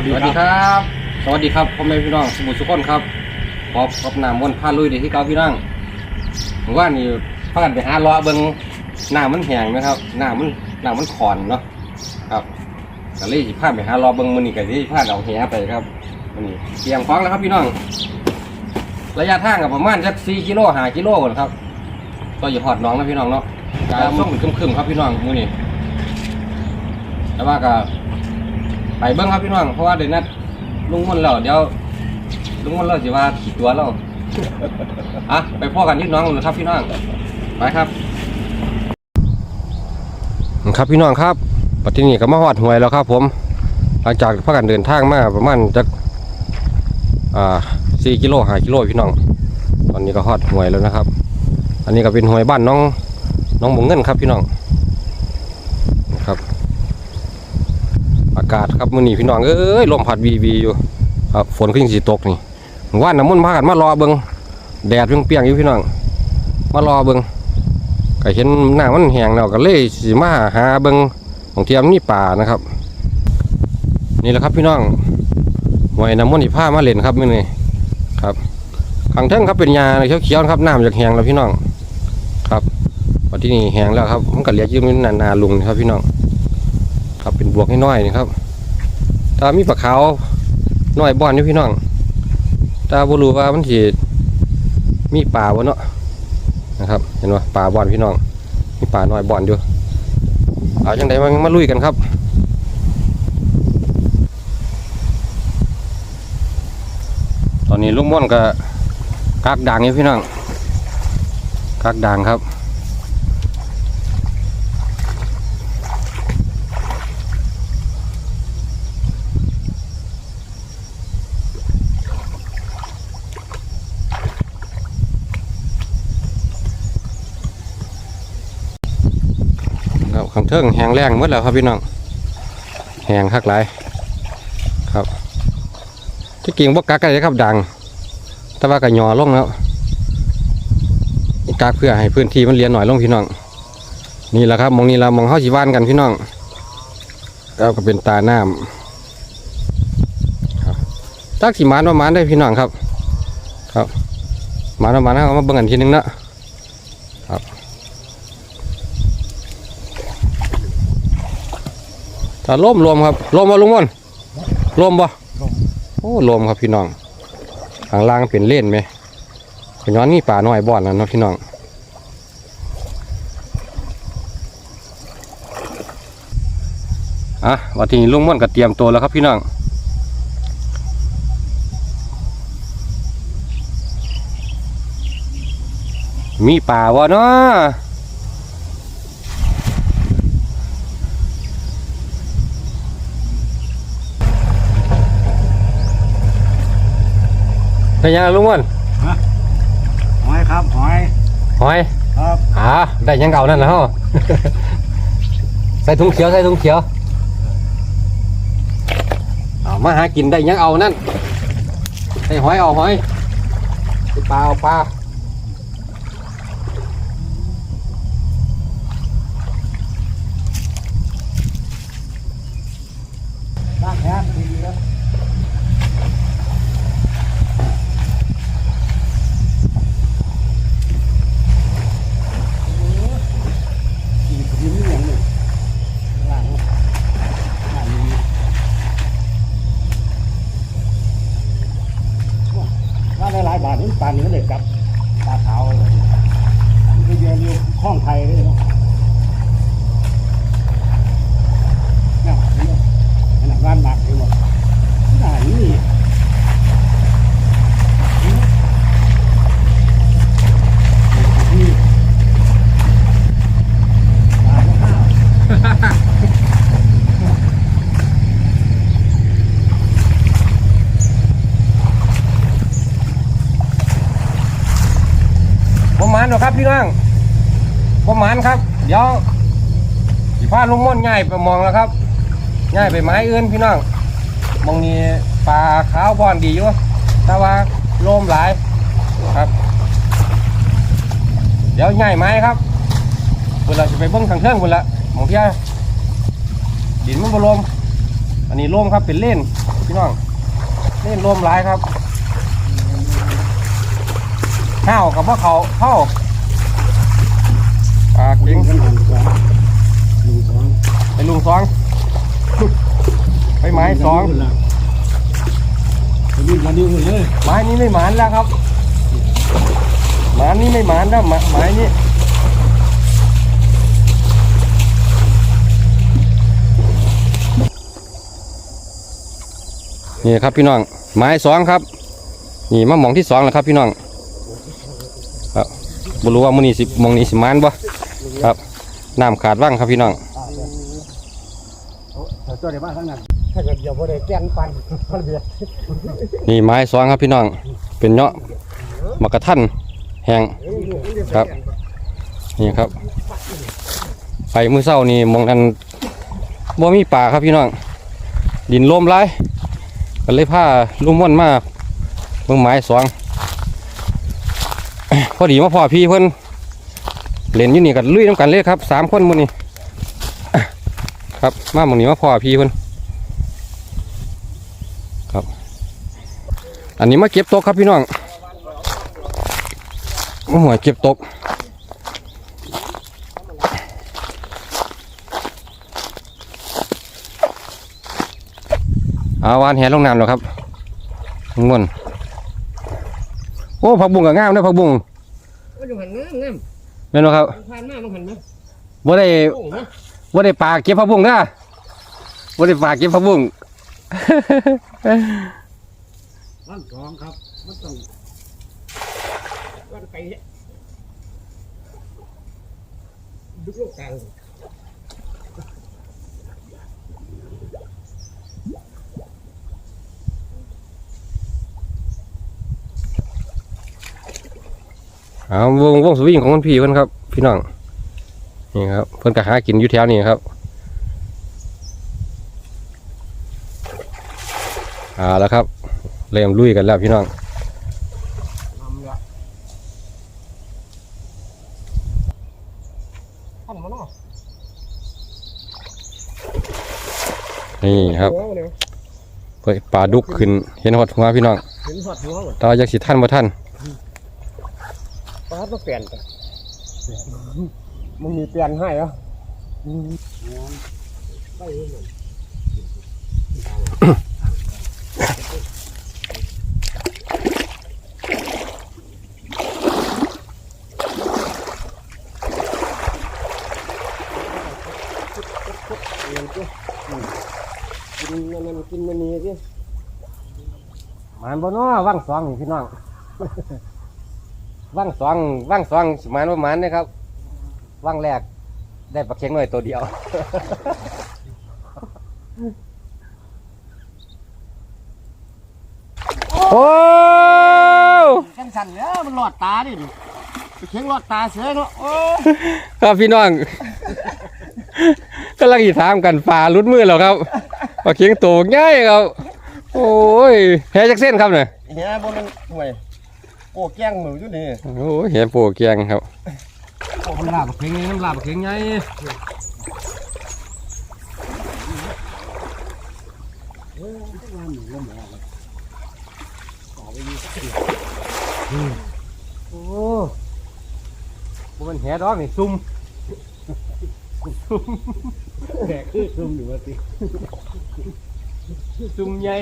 วัสสดีวัสคดีรับครับ สวัสดีครับพ่อแม่พี่น้องสมุทรสุขนครับขอบขอบน้ำมนต์พาลุยเด็กที่เก่าพี่น้องผมว่านี่พากันไปหาเลาะเบิ้งน้ำมันแห้งไหมครับน้ำมันน้ำมันขอนเนาะครับก็เลยสิพาไปหาเลาะเบิ้งมันนี่ก็สิพาเอาแหไปครับมันนี่เตรียมของแล้วครับพี่น้อง ระยะทางกับประมาณสักสี่กิโลห้ากิโลก่อนครับ ก็อย่าหอดหน้องนะพี่น้องเนาะกาส่งคึมคึมๆครับพี่น้องมือนี่แต่ว่าก็ ไปเบิ้งครับพี่น้องเพราะว่าเดี๋ยวนัดลุงมนต์แล้วเดี๋ยวลุงมนต์เราจะว่าขี่ตัวเราอะไปพ่อกันที่น้องเลยครับพี่น้องไปครับ ครับพี่น้องครับปัจจุบันก็มาหอดหวยแล้วครับ ผม หลังจากพักกันเดินทางมาประมาณจักอ่าสี่กิโลห้ากิโลพี่น้อง ตอนนี้ก็หอดหวยแล้วนะครับ อันนี้ก็เป็นหวยบ้านน้องน้องหมงเงินครับพี่น้องนะครับ อากาศครับมื้อนี้พี่น้องเอ้ยลมพัดวีวีอยู่ครับฝนขึ้นสีตกนี่ว่านน้ำมันพากันมารอเบิงแดดเปียงๆอยู่พี่น้องมารอเบิงก็เห็นหน้ามันแห้งแล้วก็เลยสิมาหาเบิงของเทียมนี่ป่านะครับ นี่แหละครับพี่น้องหวยน้ำมันที่พามาเล่นครับมื้อนี้ครับข้างเทิงครับเป็นยาเขียวๆครับน้ำจากแห้งแล้วพี่น้องครับวันที่นี่แห้งแล้วครับมันก็เหลือยืมนนาๆลุงครับพี่น้องครับเป็นบวกน้อยๆนี่ครับ ถ้ามีปลาขาวน้อยบ่อนอยู่พี่น้องถ้าบ่รู้ว่ามันสิมีปลาบ่เนาะนะครับ เห็นว่าปลาบ่อนพี่น้อง มีปลาน้อยบ่อนอยู่เอาจังไดมามาลุยกันครับตอนนี้ลุงม่อนก็กากด่างอยู่พี่น้องกากด่างครับ ครับข้าง เทิงแหงแรงหมดแล้วครับพี่น้องแหงคักหลายครับ ที่กิ่งบ่กักอะไรครับดัง แต่ว่าก็หย่อลงแล้วกักเพื่อให้พื้นที่มันเรียนหน่อยลงพี่น้อง นี่แหละครับมองนี่เรามองเข้าสีบ้านกันพี่น้องแล้วก็เป็นตาน้ำครับตักสีมานประมาณได้พี่น้องครับ ครับมานประมาณนั้นเอามาเบิ่งกันทีนึงนะ ถ้าล่มลมครับลมบ่ลุงมนลมบ่โอ้ลมครับพี่น้องข้างล่างเป็นเล่นไหมเป็นย้อนนี่ป่าน้อยบ่อนนะเนาะพี่น้องอะวันที่นี้ลุงม่อนก็เตรียมตัวแล้วครับพี่น้องมีป่าวะเนาะ เป็นยังไงลุงม่อนหอยครับหอยหอยครับอ่าได้ยังเก่านั่นนะฮะ ใส่ถุงเขียวใส่ถุงเขียวเอามาหากินได้ยังเอานั่นใส่หอยเอาหอยใส่ปลาเอาปลา ลากแค่ดีครับกินกินนี่อย่างหนึ่งล่างล่างนี้ว่าได้หลายบาทนี่ปานนี้ก็เลยกลับปลาขาวเลยมันก็เยอะอยู่ข้องไทยเลยเนาะเนี่ยเห็นไหมขนาดบ้านหนักเลยหมดหนานี่นี่ปลาข้าว ประมาณหรอครับพี่น้องประมาณครับ เดี๋ยวสิพาลุงม่อนง่ายไปมองแล้วครับง่ายไปไม้อื่นพี่น้องมองนี้ปลาขาวบอนดีอยู่แต่ว่าโลมหลายครับ เดี๋ยวง่ายไม้ครับคุณเราจะไปเบิ้งทางเทิงคุณละมองเที่ยดินมันบลมอันนี้ล่มครับเป็นเล่นพี่น้องนี่ลมหลายครับข้าวกับว่าเขาเข้าปลาเก่ง ลุงสองไปไม้สองไปดิ้นมาดิ้นเลยไม้นี้ไม่หมานแล้วครับหมานนี้ไม่หมานแล้วหมาไม้นี้นี่ครับพี่น้องไม้สองครับ นี่มาหมองที่สองแล้วครับพี่น้องครับบรู้ว่ามื้อนี้สิหมองนี้สิหมานบ่ครับน้ำขาดว่างครับพี่น้องเอา ตัวเดียวมาทั้งนั้นถ้าเกิดเดี๋ยวพอได้แกนปันมันเบียดนี่ไม้สองครับพี่น้อง เป็นเนาะมะกระทันแห้งครับ นี่ครับ ไปมือเศร้านี่มองนั้นบ่มีป่าครับพี่น้อง ดินลมไรก็เลยพาลุงม่วนมาเบิ่งไม้สองพอดีมาพอพี่เพิ่นเล่นอยู่นี่กันลุยน้ำกันเลยครับสามคนมือนี้ ครับมาหมองนี้มาพอพี่เพิ่นครับ อันนี้มาเก็บตกครับพี่น้องมาหัวเก็บตกอาวานแหลงน้ำแล้วครับข้างบนโอ้ผักบุ้งกับงามนะผักบุ้งมันอยู่หันงามงามแม่นบ่ครับผ่านหน้ามันหันนะบ่ได้ โอ้โหบ่ได้ปลาเก็บผักบุ้งนะบ่ได้ปลาเก็บผักบุ้งบ้านสองครับมันต้องบ้านไก่เนี่ยดึกโลกกลางอ่าวงวงสวิงของคนพี่เพิ่นครับ พี่น้อง นี่ครับเพิ่นก็หากินอยู่แถวนี้ครับเอาแล้วครับ เริ่มลุยกันแล้วพี่น้องทำละท่านมาเนาะนี่ครับหัวมันเนี่ยเฮ้ยปลาดุกขึ้นเห็นหดหัวพี่น้องเห็นหอดหัวมันแตว่าอยากสิท่านบ่ท่านปลาก็เปลี่ยนไป มึงมีเปลี่ยนให้เหรอกินนั่นกินมันนี่สิมันบ่นาะว่างสองพี่น้องว่างสองว่างสองสมันบ่มันเด้ครับ ว่างแรก ได้ปลาเค็งน้อยตัวเดียว โอ้กันสั่นแล้วมันหลอดตาดิไปเคียงหลอดตาเสือเนาะโอ้ครับพี่น้องกำลังอีถามกันปลาลุดมือแล้วครับปลาเค็งตัวใหญ่ครับ โอ้ยแพ้จักเส้นครับเนี่ยเฮียบนมันห่วยโอ้แกงหมูอยู่นี่โอ้ยแพ้โปเกียงครับโอ้ น้ำลาบเค็งน้ำลาบเค็งใหญ่โอ้บ่มันแหดอกนี่ซุ่มแดกคือซุ่มอยู่ว่าติซุ่มใหญ่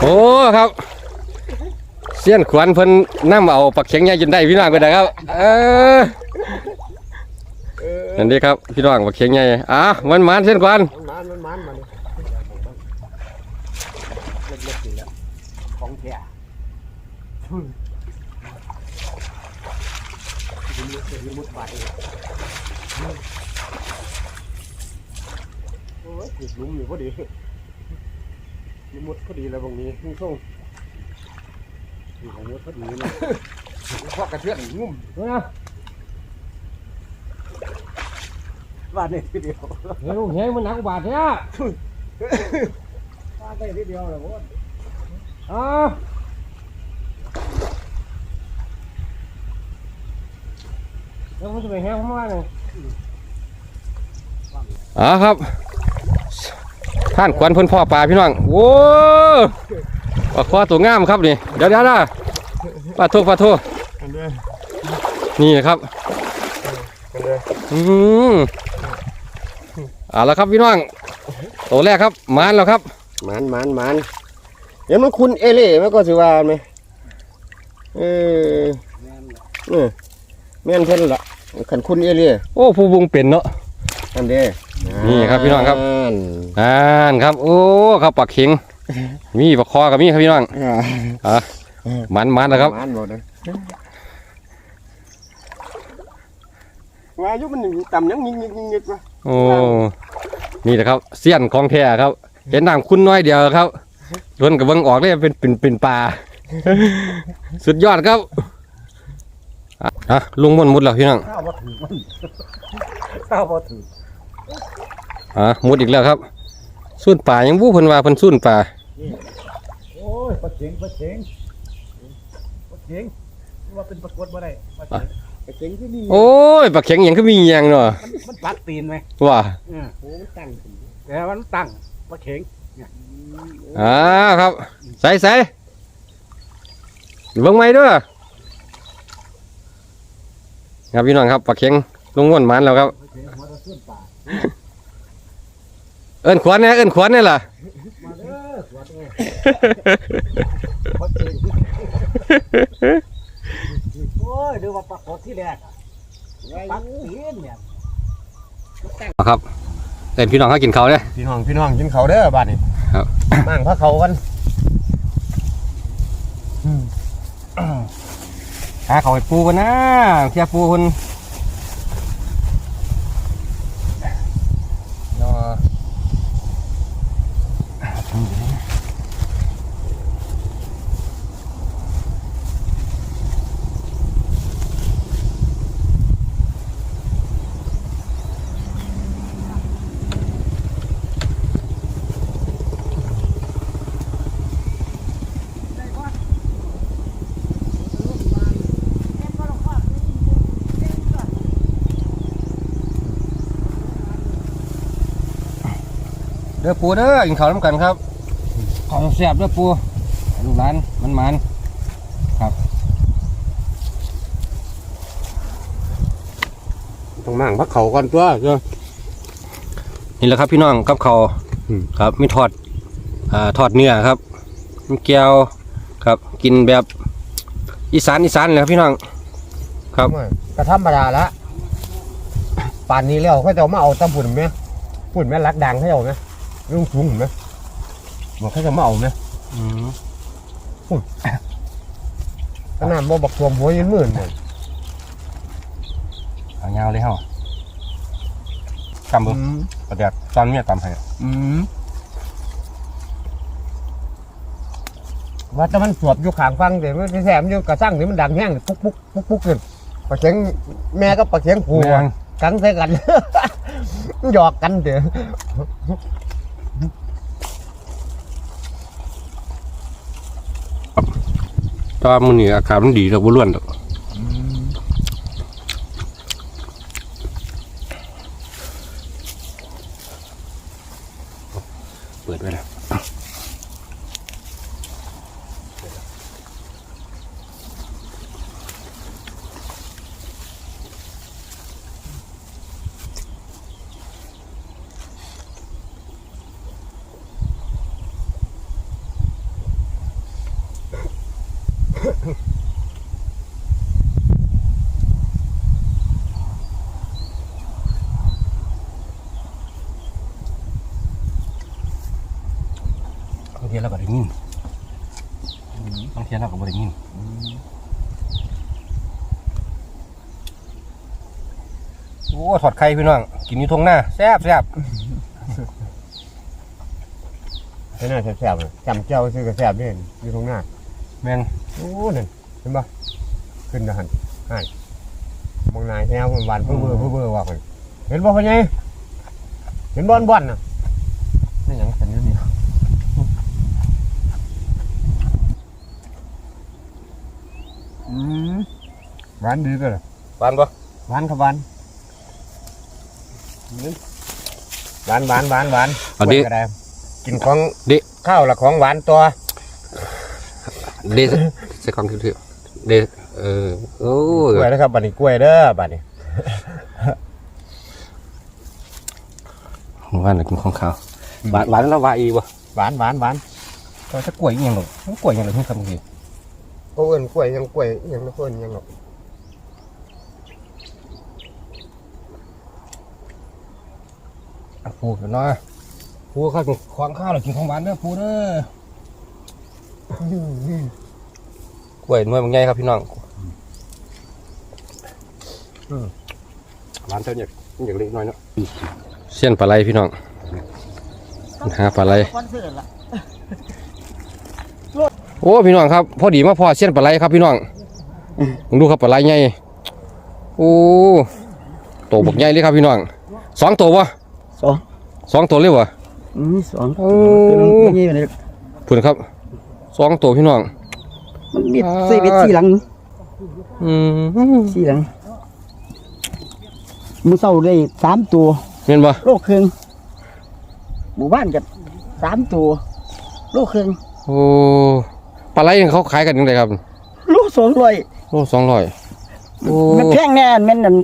โอ้ครับ เสี้ยนขวัญเพิ่นนำเอาปักเข็งใหญ่จนได้พี่น้องไปได้ครับ เออนั่นดีครับพี่น้องปักเข็งใหญ่อะมันมันเส้นขวัญมันมันมันมันเล็กๆนี่แหละของแท้มุดไปโอ้ยติดหลุมอยู่พอดีนี่มุดพอดีเลยตรงนี้นี่ส่งนี่ ของมุดพอดีเลยพอกระเทือนงุ่มนะบ้านนี่ทีเดียวเฮ้ยเฮ้ยมันหนักกว่าบาทแท้บ้านได้ทีเดียวเลยโว้ยอะแล้วมันจะไปแห้งเข้ามาเลยอ่าครับท่านขวัญเพิ่นพ่อปลาพี่น้องโว้ ปลาคอตัวงามครับนี่เดี๋ยวเดี๋ยวนะปลาโทปลาโทกันเด้อนี่นะครับกันเด้ออืมเอาละครับพี่น้องตัวแรกครับมานแล้วครับหมันหมันหมันเดี๋ยวมันคุณเอเล่มันก็สิว่าไหมเออเออแม่นเพิ่นละขันคุณเอเล่โอ้ผู้บุงเป็นเนาะอันเด้นี่ครับพี่น้องครับนอ่านครับ โอ้ครับปลาเข็ง มีปลาคอกับมีครับพี่น้องอ่าอะมันมันนะครับหมันหมดเลยว่าอายุมันต่ำยังยิงยิงยิงยิงวะโอ้นี่แหละครับเสี้ยนของแท้ครับเห็นน้ำคุณน้อยเดียวครับล้วนกับเบิ้งออกเลยเป็นเป็นเป็นปลาสุดยอดครับอะอะลุงมนต์มุดแล้วพี่น้องข้าวบ่ถือมันข้าวบ่ถืออะมุดอีกแล้วครับสุ่นป่ายังบู้เพิ่นว่าเพิ่นสุ่นป่า โอ้ยปลาเข็งปลาเข็งปลาเข็งว่าเป็นปรากฏบ่ได้ปลาเข็งปลาเข็งที่นี่โอ้ยปลาเข็งหยังก็มีหยังเนาะมันมันปักตีนไหมว่าเออโอ้มันตั้งขึ้นแต่มันตั้งปลาเข็งอ่าครับใส่ใส่เบิ่งไม้ด้วยครับพี่น้องครับปลาเข็งลุงม่วนมันแล้วครับปลาเข็งหัวตะส่วนป่าเอิ้นขวัญเนี่ยเอิ้นขวัญเนี่ยล่ะมาเด้ อสวัสดีปลาเข็งโอ้ยดูว่าปลากดที่แรกอะปักตีนเนี่ยเอาครับเอิ้นพี่น้องเขากินเขาวเด้อพี่น้องพี่น้องกินเขาวเด้อบ้านนี้ครับมั่งพระเขากันหาเขาวให้ปูกันนะเทียปูคน ด้อปูเด้อกินข้าวน้ำกันครับ ของแซ่บเด้อปูลูกหลานมันมันต้องมั่งพระเขากันตัวเจ้านี่แหละครับพี่น้องกับเขาวอืมครับ มีทอดอ่าทอดเนื้อครับมีแก้วครับ กินแบบอีสานอีสานเลยครับพี่น้อง ครับกระธรรมดาละป่านนี้แล้วเขาจะเอามาเอาตำปุ่นไหมปุ่นแม่รักดังให้เอาไหม ลุงสูงเห็นไหมบอกเขาจะมาเอาไหมขนาดบ่บักทวมหัวยืนหมื่นหมดเอาเงาเลยเฮาตำบุประเดี๋ยวตอนเมียตำให้อืมว่าแต่มันสวบอยู่ขางฟังเดี๋ยวมันแสบอยู่กระสั่งเดี๋ยวมันดังแห้งปุ๊กปุ๊กปุ๊กปุ๊กขึ้นปลาเข็งแม่ก็ปลาเข็งผูแม่งกันใส่กันหยอกกันเดี๋ยว ตอนมื้อนี้อากาศมันดีแล้วบ่ร้อนดอกเปิดไว้แล้วบางทีเราก็ได้ยินบางทีเราก็บ่ได้ยิน โอ้ถอดไข่พี่น้อง กินอยู่ทงหน้าแซ่บแซ่บใช่น่าแสบๆเลยจำเจ้าซื้อกระแสบนี่อยู่ตรงหน้าแม่นโอ้นั่นเห็นปะขึ้นนะหันหันมองนายแนวมันหวานเพื่อเบื่อเพื่อเบื่อว่าคนเห็นบ่พ่อใหญ่เห็นบอลบอลน่ะนี่หยังสันนี่นี่อืมหวานดีเลยปานบ่หวานครับหวาน หวานหวานหวานหวานอันนี้ กล้วยก็ได้กินของเดะข้าวละของหวานตัว เดซใส่กล้องถือๆเดเออโอ้กล้วยนะครับบัดนี้กล้วยเด้อบัดนี้หวานน่ะกินของขาวหวานหวานแล้วว่าอีบ่หวานหวานหวานก็จะกล้วยอีหยังหรอกมันกล้วยอีหยังหรอกที่คำเมื่อกี้โอ้เอิ้นกล้วยยังกล้วยยังนะเพิ่นยังหรอก อะปูเดี๋ยวน้อยปูข้าวของข้าวเรากินของหวานเด้อปูเด้อกล้วยหน่วยบางใหญ่ครับพี่น้องหวานเท่าเนี่ยอย่างเล็กน้อยเนาะเส้นปลาไหลพี่น้องหาปลาไหลคอนเสิร์ตละโอ้พี่น้องครับ พอดีมาพอเส้นปลาไหลครับพี่น้องผมดูครับปลาไหลใหญ่โอ้โตบักใหญ่เลยครับพี่น้องสองตัววะ สองสองตัวเลยวะอืมสองโอ้มันมีอะไรพุ่นครับสองตัวพี่น้องมันมีเซเว่นสี่หลังอืมสี่หลังมือเศร้าได้สามตัวเห็นปะโลกครึ่งหมู่บ้านกับสามตัว โลกครึ่งโอ้ปลาไหลเขาขายกันยังไงครับโลกสองร้อยโอ้สองร้อยโอ้มันแพงแน่แม่นนั่น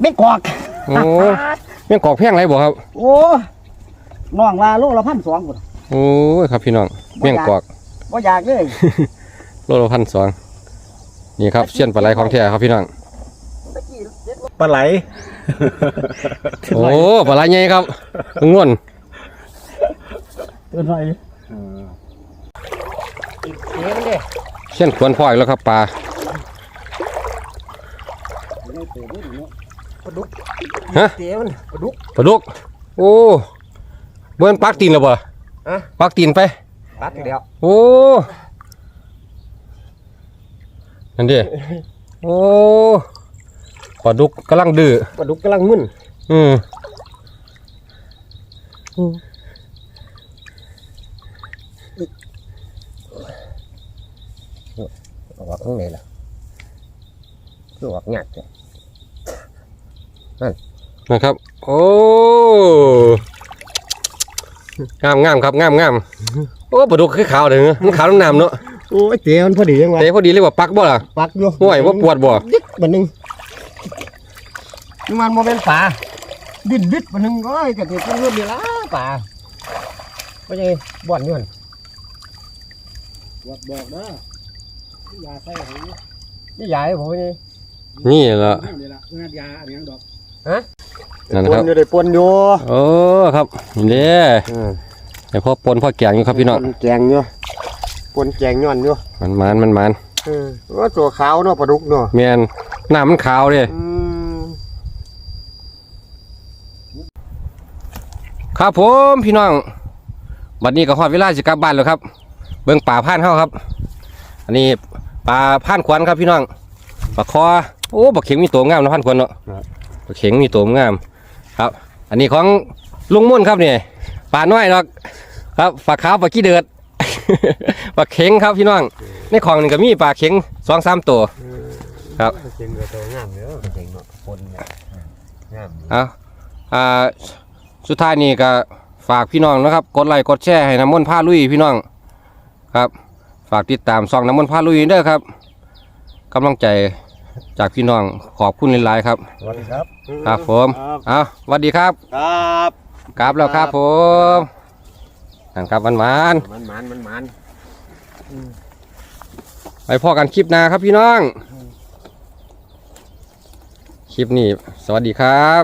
ไม่กวากโอ้ แม่งกอกแพงไรบ่ครับ โอ้น้องว่าโลละพันสองพุ่นโอ้ยครับพี่น้องแม่งกอกบ่อยากเลยโลละพันสองนี่ครับเส้นปลาไหลของแท้ครับพี่น้องปลาไหล โอ้ปลาไหลใหญ่ครับงวนเกินหน่อยเส้นควรพ่ออีกแล้วครับปลา ฮะเตี๋ยมันปลาดุก ปลาดุก โอ้เบิ้นปักตีนแล้วบ่ฮะ ปักตีนไป ปัดอีกแล้วโอ้นั่นดิโอ้ปลาดุกกำลังดื้อปลาดุกกำลังมึนอืมออกข้างในล่ะคือออกหยักเลยนะครับ โอ้งามงามครับงามงามโอ้ปลาดุกคือขาวเด้อมันขาวน้ำน้ำเนาะโอ้ยเตี๋ยมันพอดียังวะเตะพอดีเลยว่าปักบ่ล่ะปักอยู่ห่วยว่าปวดบ่ดิดบันหนึงนี่มันโมเป็นป่าดิดดิดบันหนึงโอ้ยกระติกมันเลือดดีละป่าไม่ใช่บ่อนอยืนบอกบอกเด้ออย่าใส่หูนี่ใหญ่ผมไม่ใช่นี่ละนี่ละงานยาอันนี้ดอก นั่นปนะคนรับ อยู่ได้ปนอยู่โอ้ครับนี่เด้ไอพ่อปนพ่อแกงอยู่ครับพี่น้องปแกงอยู่ปนแกงย้อนอยู่มันมันมันมันเออว่าตัวขาวเนาะปลาดุกเนาะแมนหน้ามันขาวเด้อืมครับผมพี่น้องบัดนี้ก็ฮอดเวลาสิกลับบ้านแล้วครับ เบิ่งป่าผ่านเฮาครับ อันนี้ป่าผ่านขวัญครับพี่น้องปลาคอโอ้บักเข็งมีตัวงามนะผ่านขวัญเนาะบัก เข็งมีตัวงาม ครับ อันนี้ของลุงมุ่นครับนี่ป่าน้อยเนาะครับปลาขาวปลากี้เดือดปลาเข็งครับพี่น้องในของนี่ก็มีปลาเข็งสองสามตัวครับเก่งเดือตัวงามเด้อเก่งเนาะปนเนี่ยงามอยู่เอาอ่าสุดท้ายนี่ก็ฝากพี่น้องนะครับ กดไลค์กดแชร์ให้น้ำมนต์ผ้าลุยพี่น้องครับ ฝากติดตามซองน้ำมนต์ผ้าลุยเด้อครับกำลังใจ จากพี่น้องขอบคุณหลายๆครับ สวัสดีครับ ครับผมเอาสวัสดีครับครับกราบแล้วครับผมนั่นครับวันหวานมันมันมันมันๆไปพอกันคลิปหน้าครับพี่น้อง คลิปนี้ สวัสดีครับ